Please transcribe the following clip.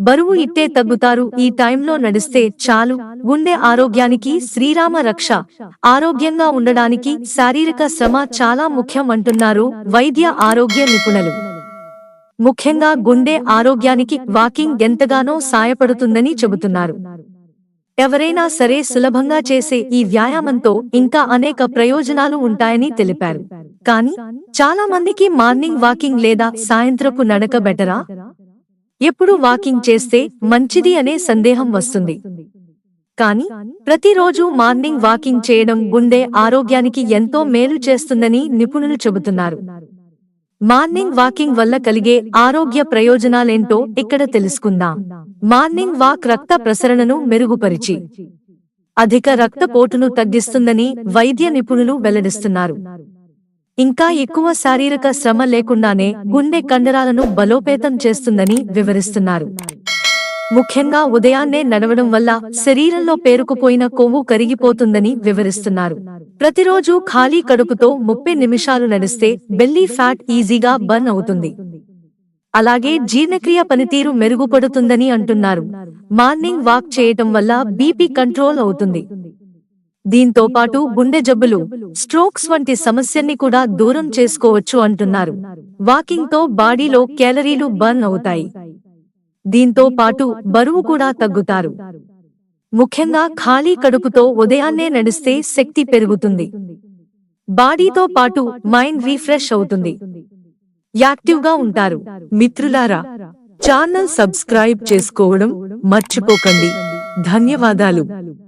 బరువు ఇట్టే తగ్గుతారు. ఈ టైంలో నడిస్తే చాలు. గుండె ఆరోగ్యానికి శ్రీరామ రక్ష. ఆరోగ్యంగా ఉండడానికి శారీరక శ్రమ చాలా ముఖ్యం అంటున్నారు. వైద్య ఆరోగ్య నిపుణులు. ముఖ్యంగా గుండె ఆరోగ్యానికి వాకింగ్ ఎంతగానో సాయపడుతుందని చెబుతున్నారు. ఎవరైనా సరే సులభంగా చేసే ఈ వ్యాయామంతో ఇంకా అనేక ప్రయోజనాలు ఉంటాయని తెలిపారు. కానీ చాలా మందికి మార్నింగ్ వాకింగ్ లేదా సాయంత్రపు నడక బెటరా? ఎప్పుడు వాకింగ్ చేస్తే మంచిది అనే సందేహం వస్తుంది. కానీ ప్రతిరోజు మార్నింగ్ వాకింగ్ చేయడం గుండె ఆరోగ్యానికి ఎంతో మేలు చేస్తుందని నిపుణులు చెబుతున్నారు. మార్నింగ్ వాకింగ్ వల్ల కలిగే ఆరోగ్య ప్రయోజనాలేంటో ఇక్కడ తెలుసుకుందాం. మార్నింగ్ వాక్ రక్త ప్రసరణను మెరుగుపరిచి అధిక రక్తపోటును తగ్గిస్తుందని వైద్య నిపుణులు వెల్లడిస్తున్నారు. ఇంకా ఎక్కువ శారీరక శ్రమ లేకుండానే గుండె కండరాలను బలోపేతం చేస్తుందని వివరిస్తున్నారు. ముఖ్యంగా ఉదయాన్నే నడవడం వల్ల శరీరంలో పేరుకుపోయిన కొవ్వు కరిగిపోతుందని వివరిస్తున్నారు. ప్రతిరోజు ఖాళీ కడుపుతో ముప్పై నిమిషాలు నడిస్తే బెల్లీ ఫ్యాట్ ఈజీగా బర్న్ అవుతుంది. అలాగే జీర్ణక్రియ పనితీరు మెరుగుపడుతుందని అంటున్నారు. మార్నింగ్ వాక్ చేయటం వల్ల బీపీ కంట్రోల్ అవుతుంది. దీంతో పాటు గుండె జబ్బులు స్ట్రోక్స్ వంటి సమస్యల్ని కూడా దూరం చేసుకోవచ్చు అంటున్నారు. వాకింగ్తో బాడీలో క్యాలరీలు బర్న్ అవుతాయి. దీంతో పాటు బరువు కూడా తగ్గుతారు. ముఖ్యంగా ఖాళీ కడుపుతో ఉదయాన్నే నడిస్తే శక్తి పెరుగుతుంది. బాడీతో పాటు మైండ్ రీఫ్రెష్ అవుతుంది. యాక్టివ్గా ఉంటారు. మిత్రులారా ఛానల్ సబ్స్క్రైబ్ చేసుకోవడం మర్చిపోకండి. ధన్యవాదాలు.